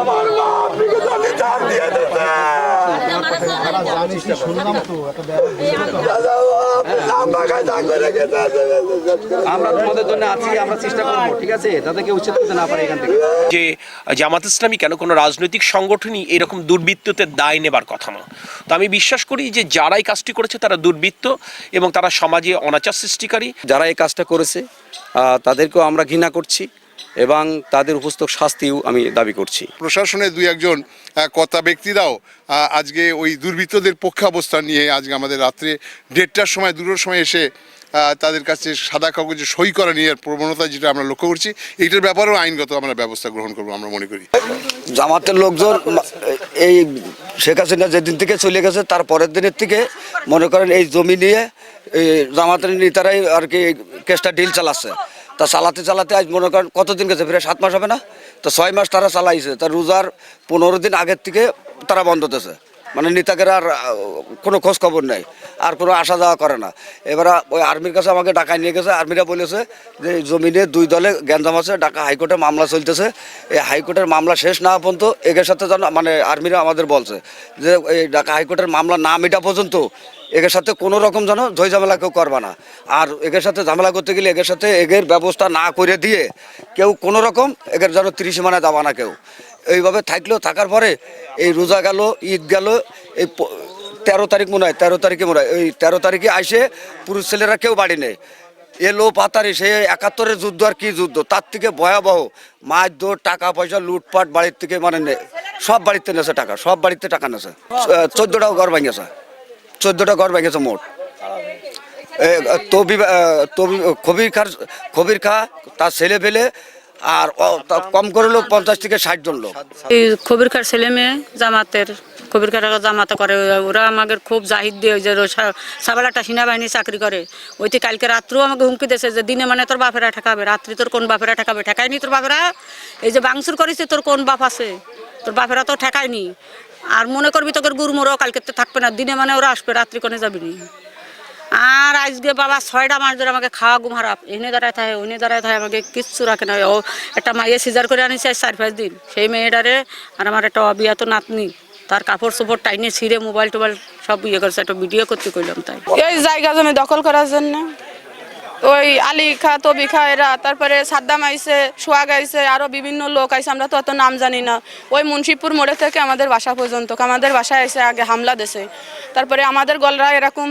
আমার মা জান দিয়ে দিতে আমরা তোমাদের জন্য আমরা চেষ্টা করব ঠিক আছে? তাদেরকে যে জামাত ইসলামী কেন কোনো রাজনৈতিক সংগঠনই এরকম দুর্বৃত্ততে দায় নেবার কথা না তো আমি বিশ্বাস করি যে যারাই কাজটি করেছে তারা দুর্বৃত্ত এবং তারা সমাজে অনাচার সৃষ্টিকারী। যারা এই কাজটা করেছে তাদেরকেও আমরা ঘৃণা করছি। এবং তাদের উপস্থক শাস্তিও আমি দাবি করছি। প্রশাসনের দুই একজন কর্তা ব্যক্তিরাও আজকে ওই দুর্বৃত্তদের পক্ষাবস্থান নিয়ে আজকে আমাদের রাত্রে দেড়টার সময় দুটোর সময় এসে তাদের কাছে সাদা কাগজে সই করা নিয়ে প্রবণতা যেটা আমরা লক্ষ্য করছি এইটার ব্যাপারেও আইনগত আমরা ব্যবস্থা গ্রহণ করব আমরা মনে করি। জামাতের লোকজন এই শেখ হাসিনা যেদিন থেকে চলে গেছে তার পরের দিনের থেকে মনে করেন এই জমি নিয়ে জামাতের নেতারাই আর কি কেসটা ডিল চালাচ্ছে। তা চালাতে চালাতে আজ মনে করেন কতদিন গেছে? প্রায় সাত মাস হবে না? তো ছয় মাস তারা চালাইছে। তা রোজার পনেরো দিন আগের থেকে তারা বন্ধ দিতেছে। মানে নেতাকের আর কোনো খোঁজ খবর নেই, আর কোনো আসা যাওয়া করে না। এবার ওই আর্মির কাছে আমাকে ডাকায় নিয়ে গেছে, আর্মিরা বলেছে যে জমিনে দুই দলে গ্যাঞ্জাম আছে, ঢাকা হাইকোর্টে মামলা চলতেছে। এই হাইকোর্টের মামলা শেষ না পর্যন্ত এগের সাথে যেন মানে আর্মিরা আমাদের বলছে যে এই ঢাকা হাইকোর্টের মামলা না মেটা পর্যন্ত এগের সাথে কোনো রকম যেন ঝই ঝামেলা কেউ করবে না। আর এগের সাথে ঝামেলা করতে গেলে এগের সাথে এগের ব্যবস্থা না করে দিয়ে কেউ কোনো রকম এগের যেন তিরিশ মানে যাবা না কেউ। এইভাবে থাকলেও থাকার পরে এই রোজা গেল, ঈদ গেল, এই তেরো তারিখ মনে হয়, তেরো তারিখে মনে হয়, এই তেরো তারিখে আসে পুরুষ ছেলেরা কেউ বাড়ি নেই। এলো পাতারি সে একাত্তরের যুদ্ধ আর কি যুদ্ধ? তার থেকে ভয়াবহ, মাছ দৌড় টাকা পয়সা, লুটপাট বাড়ির থেকে মানে সব বাড়িতে নেছে টাকা, সব বাড়িতে টাকা নেছে। চোদ্দোটাও ঘর ভেঙেছে, চোদ্দোটা ঘর ভেঙেছে মোট। তবি তবি খবির খার, খবির খা, তার ছেলে ফেলে আর কম করে লোক পঞ্চাশ থেকে ষাট জন লোক। এই কবির খার ছেলে মেয়ে জামাতের কবির খার জামাতে করে। ওরা আমাকে খুব জাহিদ দিয়ে ওই যে সাবালাটা সেনাবাহিনী চাকরি করে। ওইটি কালকে রাত্রেও আমাকে হুমকি দিয়েছে যে দিনে মানে তোর বাপেরা ঠেকাবে, রাত্রি তোর কোন বাপেরা ঠেকাবে, ঠেকায়নি তোর বাপেরা? এই যে বাংসুর করেছে, তোর কোন বাপ আছে? তোর বাপেরা তো ঠেকায়নি। আর মনে করবি তোকে গুরুমোরও কালকে তো থাকবে না, দিনে মানে ওরা আসবে, রাত্রি কোনে যাবি নি? আর আজকে বাবা ছয়টা মাস ধরে আমাকে খাওয়া ঘুম হারাপ এনে দাঁড়ায় থাকে উনি দাঁড়ায় থাকে, আমাকে কিচ্ছু রাখে না। ও একটা মাইয়ে সিজার করে আনিছে চার পাঁচ দিন। সেই মেয়েটারে আর আমার একটা অবিয়াত নাতনি, তার কাপড় চোপড় টাইনে ছিঁড়ে মোবাইল টোবাইল সব ইয়ে করছে, একটা ভিডিও করতে করলাম তাই। এই জায়গা জমি দখল করার জন্য। ওই আলী খা তবি খা এরা। তারপরে সাদ্দাম আইসে সোয়াগ আইসে আরও বিভিন্ন লোক আইসে আমরা তো অত নাম জানি না। ওই মুন্সিপুর মোড়ে থেকে আমাদের বাসা পর্যন্ত আমাদের বাসায় এসে আগে হামলা দেছে। তারপরে আমাদের গলরা এরকম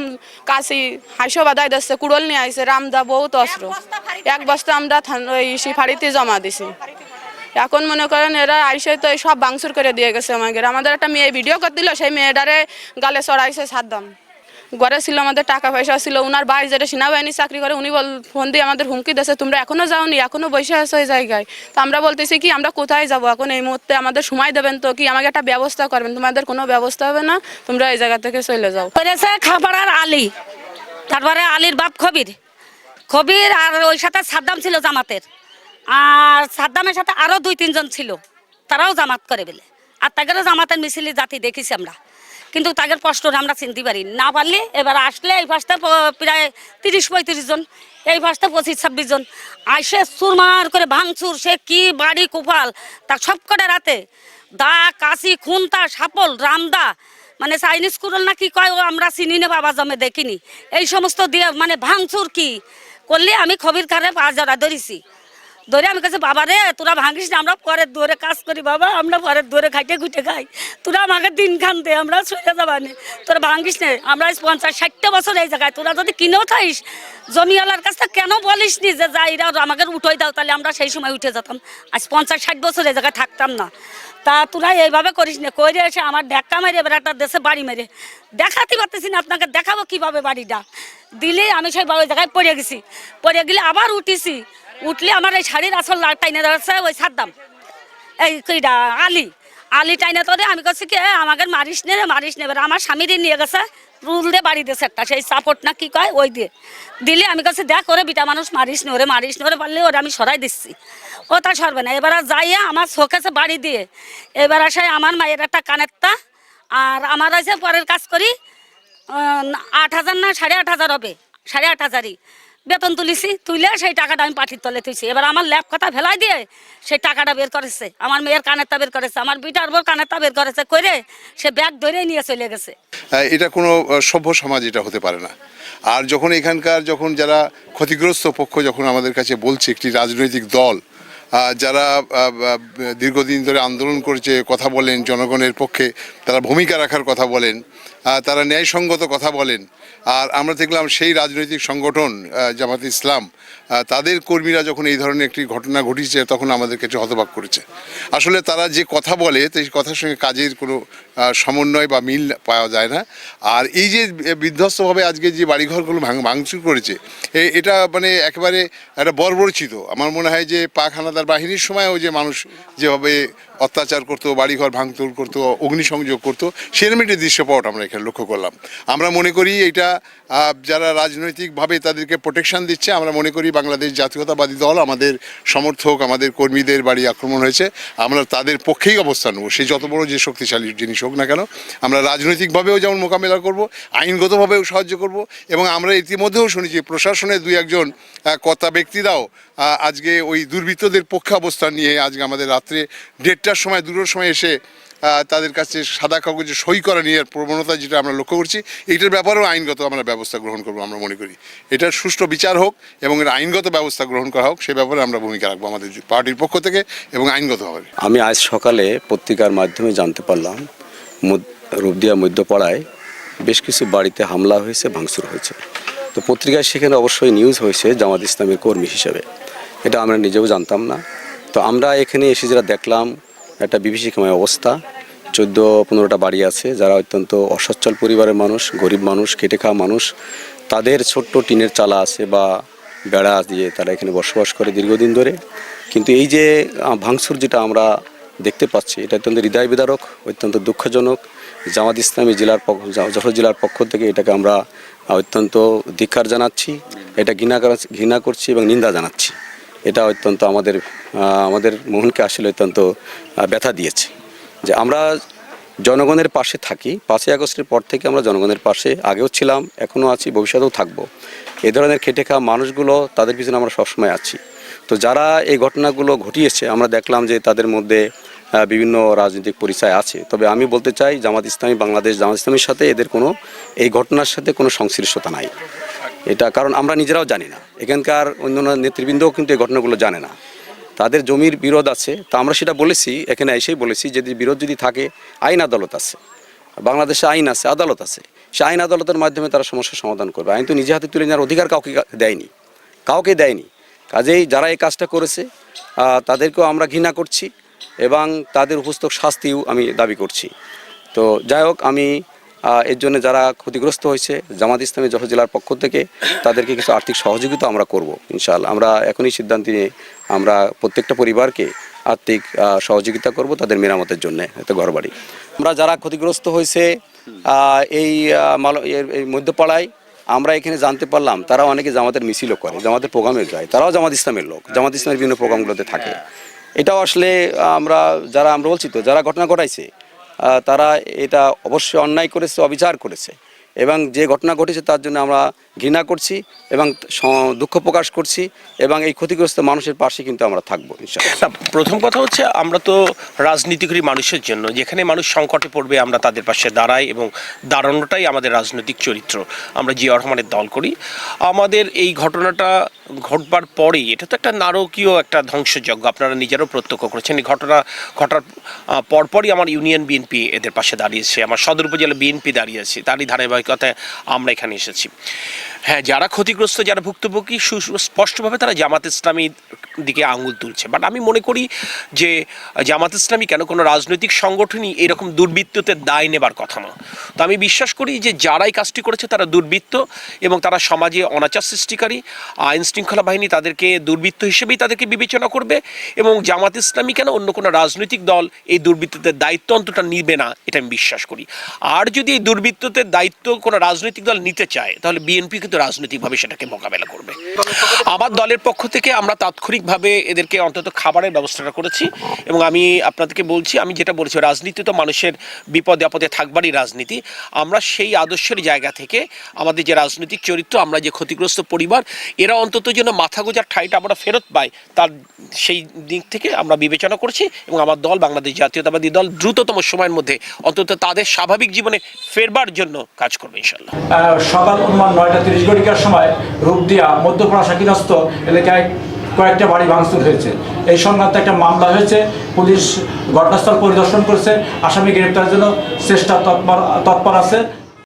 কাশি হাইসো বাদাই দিচ্ছে কুড়ল নিয়ে আইসে রামদা বহুত অস্ত্র। এক বস্তা আমরা ওই ফাড়িতে জমা দিছি। এখন মনে করেন এরা আইসে তো সব বাংসুর করে দিয়ে গেছে আমাদের। আমাদের একটা মেয়ে ভিডিও করে দিল সেই মেয়েটারে গালে চড়াইছে সাদ্দাম। ঘরে ছিল, আমাদের টাকা পয়সা ছিল, উনার ভাই যেটা সেনাবাহিনী চাকরি করে, উনি বল ফোন দিয়ে আমাদের হুমকি দিয়েছে, তোমরা এখনও যাওনি, এখনও বসে আছো এই জায়গায়। তো আমরা বলতেছি কি, আমরা কোথায় যাব? এখন এই মুহূর্তে আমাদের সময় দেবেন তো কি? আমাকে একটা ব্যবস্থা করবেন। তোমাদের কোনো ব্যবস্থা হবে না? তোমরা এই জায়গা থেকে চলে যাও। করেছে আর আলী। তারপরে আলীর বাপ খবির। খবির আর ওই সাথে সাদ্দাম ছিল জামাতের। আর সাদ্দামের সাথে আরও দুই, তিনজন ছিল। তারাও জামাত করে বলে। আর তাদেরও জামাতের মিছিলি জাতি দেখেছি আমরা। কিন্তু তাদের কষ্ট আমরা চিনতে পারি। না পারলে এবার আসলে এই পাশটা প্রায় তিরিশ পঁয়ত্রিশ জন, এই পাশটা পঁচিশ ছাব্বিশ জন। আসে চুরমার করে ভাঙচুর, সে কি বাড়ি কোপাল তা সব করে রাতে দা, কাশি, খুনতা, সাপল, রামদা মানে চাইনিজ কুরল না কি কয়, ও আমরা চিনি না, বাবা জমে দেখিনি। এই সমস্ত দিয়ে মানে ভাঙচুর কি? করলে আমি খবির কারে পা জড়া ধরেছি। ধরে আমি কাছে বাবা রে, তোরা ভাঙিস না, আমরা পরের দূরে কাজ করি, বাবা, আমরা পরের দূরে খাইতে খুঁটে খাই। তোরা আমাকে দিন খান দে, আমরা সরে যাবা নে তোরা ভাঙিস নে, আমরা পঞ্চাশ, ষাটটা বছর এই জায়গায়, তোরা যদি কিনেও থাইস, জমিওয়ালার কাছ কেন বলিস নি যে যাই এরা আমাকে উঠোই দাও, তাহলে আমরা সেই সময় উঠে যেতাম। আজ পঞ্চাশ, ষাট বছর এই জায়গায় থাকতাম না। তা তোরা এইভাবে করিস না করে এসে আমার ঢাক্কা মেরে, এবার একটা দেশে বাড়ি মেরে। দেখাতে পারতেছি না, আপনাকে দেখাবো কীভাবে বাড়িটা। দিলে আমি সেই ওই জায়গায় পড়ে গেছি। পড়ে গেলে আবার উঠিছি। উঠলে আমার এই শাড়ির আসল টাইনে ধরছে, ওই সাদ্দাম এই কইটা আলি। আলি টাইনে তোরে আমি কাছে কি আমাকে মারিস নে মারিস নে। এবার আমার স্বামীরে নিয়ে গেছে, রুল দিয়ে বাড়ি দিয়েছে একটা সেই সাপোর্ট না কি কয়, ওই দিয়ে। দিলে আমি কাছে দেখ ওরে বিটা মানুষ, মারিস নে ওরে, মারিস নে ওরে পারলে ওরে আমি সরাই দিচ্ছি। ও তা সরবে না। এবার যাইয়া আমার শোকেছে বাড়ি দিয়ে, এবার আসে আমার মায়ের একটা কানেরটা, আর আমার আছে পরের কাজ করি আট হাজার না, সাড়ে আট হাজার হবে, সাড়ে আট হাজারই। বেতন তুলিছি তুলে সেই টাকাটা আমি পাঠির তলে তুইছি এবার আমার ল্যাব কথা ফেলাই দিয়ে সেই টাকাটা বের করেছে। আমার মেয়ের কানেরটা বের করেছে, আমার বিটার বোর কানেরটা বের করেছে করে সে ব্যাগ ধরে নিয়ে চলে গেছে। এটা কোনো সভ্য সমাজ এটা হতে পারে না। আর যখন এখানকার যখন যারা ক্ষতিগ্রস্ত পক্ষ যখন আমাদের কাছে বলছে একটি রাজনৈতিক দল যারা দীর্ঘদিন ধরে আন্দোলন করেছে, কথা বলেন, জনগণের পক্ষে তারা ভূমিকা রাখার কথা বলেন তারা ন্যায়সঙ্গত কথা বলেন। আর আমরা দেখলাম সেই রাজনৈতিক সংগঠন জামাত ইসলাম তাদের কর্মীরা যখন এই ধরনের একটি ঘটনা ঘটিয়েছে তখন আমাদের কাছে হতবাক করেছে। আসলে তারা যে কথা বলে, সেই কথার সঙ্গে কাজের কোনো সমন্বয় বা মিল পাওয়া যায় না। আর এই যে বিধ্বস্তভাবে আজকে যে বাড়িঘরগুলো ভাঙ, ভাঙচুর করেছে এটা মানে একেবারে একটা বর্বরচিত। আমার মনে হয় যে পাক হানাদার বাহিনীর সময়ও যে মানুষ যেভাবে অত্যাচার করতো, বাড়িঘর ভাঙচুর করতো, অগ্নিসংযোগ করতো সেরকম একটি দৃশ্যপট আমরা এখানে লক্ষ্য করলাম। আমরা মনে করি এটা যারা রাজনৈতিকভাবে তাদেরকে প্রোটেকশন দিচ্ছে, আমরা মনে করি বাংলাদেশ জাতীয়তাবাদী দল আমাদের সমর্থক, আমাদের কর্মীদের বাড়ি আক্রমণ হয়েছে, আমরা তাদের পক্ষেই অবস্থান নেব। সে যত বড় যে শক্তিশালী জিনিস হোক না কেন, আমরা রাজনৈতিকভাবেও যেমন মোকাবেলা করব, আইনগতভাবেও সাহায্য করব, এবং আমরা ইতিমধ্যেও শুনেছি প্রশাসনের দুই একজন কর্তা ব্যক্তিরাও আজকে ওই দুর্বৃত্তদের পক্ষে অবস্থান নিয়ে আজকে আমাদের রাত্রে দেড়টার সময়, দুটোর সময় এসে তাদের কাছে সাদা কাগজে সই করা নিয়ে প্রবণতা যেটা আমরা লক্ষ্য করছি, এইটার ব্যাপারেও আইনগত আমরা ব্যবস্থা গ্রহণ করব আমরা মনে করি। এটার সুষ্ঠু বিচার হোক এবং এর আইনগত ব্যবস্থা গ্রহণ করা হোক, সে ব্যাপারে আমরা ভূমিকা রাখব আমাদের পার্টির পক্ষ থেকে এবং আইনগতভাবে। আমি আজ সকালে পত্রিকার মাধ্যমে জানতে পারলাম রূপদিয়া মধ্যপাড়ায় বেশ কিছু বাড়িতে হামলা হয়েছে, ভাঙচুর হয়েছে। তো পত্রিকায় সেখানে অবশ্যই নিউজ হয়েছে জামাত ইসলামের কর্মী হিসেবে। এটা আমরা নিজেও জানতাম না। তো আমরা এখানে এসে যেটা দেখলাম, একটা বিভীষিকাময় অবস্থা। চোদ্দ, পনেরোটা বাড়ি আছে, যারা অত্যন্ত অসচ্ছল পরিবারের মানুষ, গরিব মানুষ খেটে খাওয়া মানুষ। তাদের ছোট্ট টিনের চালা আছে বা বেড়া দিয়ে তারা এখানে বসবাস করে দীর্ঘদিন ধরে। কিন্তু এই যে ভাঙচুর যেটা আমরা দেখতে পাচ্ছি। এটা অত্যন্ত হৃদয় বিদারক, অত্যন্ত দুঃখজনক। জামাত ইসলামী জেলার যশোর জেলার পক্ষ থেকে এটাকে আমরা অত্যন্ত ধিক্কার জানাচ্ছি। এটা ঘৃণা ঘৃণা করছি এবং নিন্দা জানাচ্ছি। এটা অত্যন্ত আমাদের আমাদের মোহনকে আসলে অত্যন্ত ব্যথা দিয়েছে। যে আমরা জনগণের পাশে থাকি। পাঁচই আগস্টের পর থেকে আমরা জনগণের পাশে আগেও ছিলাম, এখনও আছি, ভবিষ্যতেও থাকব। এ ধরনের খেটে খাওয়া মানুষগুলো, তাদের পিছনে আমরা সবসময় আছি। তো যারা এই ঘটনাগুলো ঘটিয়েছে, আমরা দেখলাম যে তাদের মধ্যে বিভিন্ন রাজনৈতিক পরিচয় আছে। তবে আমি বলতে চাই, জামাত ইসলামী বাংলাদেশ, জামাত ইসলামীর সাথে এদের কোনো, এই ঘটনার সাথে কোনো সংশ্লিষ্টতা নাই। এটা কারণ আমরা নিজেরাও জানি না। এখানকার অন্যান্য নেতৃবৃন্দও কিন্তু এই ঘটনাগুলো জানে না। তাদের জমির বিরোধ আছে। তা আমরা সেটা বলেছি, এখানে এসেই বলেছি যদি বিরোধ যদি থাকে, আইন আদালত আছে। বাংলাদেশে আইন আছে, আদালত আছে। সে আইন আদালতের মাধ্যমে তারা সমস্যার সমাধান করবে। আইন তো নিজে হাতে তুলে নেওয়ার অধিকার কাউকে দেয়নি। কাউকে দেয়নি। কাজেই যারা এই কাজটা করেছে তাদেরকেও আমরা ঘৃণা করছি এবং তাদের উপস্থক শাস্তিও আমি দাবি করছি। তো যাই হোক, আমি এর জন্য যারা ক্ষতিগ্রস্ত হয়েছে, জামাত ইসলামী যশোর জেলার পক্ষ থেকে তাদেরকে কিছু আর্থিক সহযোগিতা আমরা করব, ইনশাআল্লাহ। আমরা এখনই সিদ্ধান্ত নিয়ে আমরা প্রত্যেকটা পরিবারকে আর্থিক সহযোগিতা করব তাদের মেরামতের জন্য, এতে ঘরবাড়ি। আমরা যারা ক্ষতিগ্রস্ত হয়েছে এই মাল এই মধ্যপাড়ায় আমরা এখানে জানতে পারলাম, তারা অনেকে জামাতের মিছিলও করে, জামাতের প্রোগ্রামে যায়, তারাও জামাত ইসলামের লোক, জামাত ইসলামের বিভিন্ন প্রোগ্রামগুলোতে থাকে। এটাও আসলে আমরা, যারা আমরা বলছি তো, যারা ঘটনা ঘটাইছে তারা এটা অবশ্যই অন্যায় করেছে, অবিচার করেছে। এবং যে ঘটনা ঘটেছে তার জন্য আমরা ঘৃণা করছি এবং দুঃখ প্রকাশ করছি এবং এই ক্ষতিগ্রস্ত মানুষের পাশে কিন্তু আমরা থাকব প্রথম কথা হচ্ছে আমরা তো রাজনীতি করি মানুষের জন্য, যেখানে মানুষ সংকটে পড়বে আমরা তাদের পাশে দাঁড়াই এবং দাঁড়ানোটাই আমাদের রাজনৈতিক চরিত্র। আমরা জিয়া রহমানের দল করি। আমাদের এই ঘটনাটা ঘটবার পরেই, এটা তো একটা নারকীয় একটা ধ্বংসযজ্ঞ, আপনারা নিজেরাও প্রত্যক্ষ করেছেন। এই ঘটনা, ঘটার পরপরই আমার ইউনিয়ন বিএনপি এদের পাশে দাঁড়িয়েছে, আমার সদর উপজেলা বিএনপি দাঁড়িয়েছে তারই ধারাবাহিকতায় আমরা এখানে এসেছি। হ্যাঁ যারা ক্ষতিগ্রস্ত, যারা ভুক্তভোগী সুস্পষ্টভাবে তারা জামাত ইসলামীর দিকে আঙুল তুলছে। বাট আমি মনে করি যে জামাত ইসলামী কেন কোনো রাজনৈতিক সংগঠনই এরকম দুর্বৃত্তদের দায় নেবার কথা না। তো আমি বিশ্বাস করি যে যারাই কাজটি করেছে তারা দুর্বৃত্ত এবং তারা সমাজে অনাচার সৃষ্টিকারী। আইন শৃঙ্খলা বাহিনী তাদেরকে দুর্বৃত্ত হিসেবেই তাদেরকে বিবেচনা করবে এবং জামাত ইসলামী কেন অন্য কোনো রাজনৈতিক দল এই দুর্বৃত্তদের দায়িত্ব অন্তটা নিবে না, এটা আমি বিশ্বাস করি। আর যদি এই দুর্বৃত্তদের দায়িত্ব কোনো রাজনৈতিক দল নিতে চায়, তাহলে বিএনপি কিন্তু রাজনৈতিকভাবে সেটাকে মোকাবেলা করবে। আমার দলের পক্ষ থেকে আমরা তাৎক্ষণিকভাবে এদেরকে অন্তত খাবারের ব্যবস্থাটা করেছি এবং আমি আপনাদেরকে বলছি, আমি যেটা বলছি, রাজনীতি তো মানুষের বিপদে আপদে থাকবারই রাজনীতি। আমরা সেই আদর্শের জায়গা থেকে আমাদের যে রাজনৈতিক চরিত্র, আমরা যে ক্ষতিগ্রস্ত পরিবার, এরা অন্তত যেন মাথা গোজার ঠাইটা আমরা ফেরত পাই, তার সেই দিক থেকে আমরা বিবেচনা করছি এবং আমার দল, বাংলাদেশ জাতীয়তাবাদী দল, দ্রুততম সময়ের মধ্যে অন্তত তাদের স্বাভাবিক জীবনে ফেরবার জন্য কাজ করবে ইনশাল্লাহ সকাল নয়টা তিরিশ ঘটিকার সময় রূপদিয়া মধ্যপাড়া সাকিনস্থ এলাকায় কয়েকটা বাড়ি ভাঙচুর হয়েছে। এই সংক্রান্ত একটা মামলা হয়েছে। পুলিশ ঘটনাস্থল পরিদর্শন করেছে। আসামি গ্রেপ্তারের জন্য চেষ্টা তৎপর তৎপর আছে।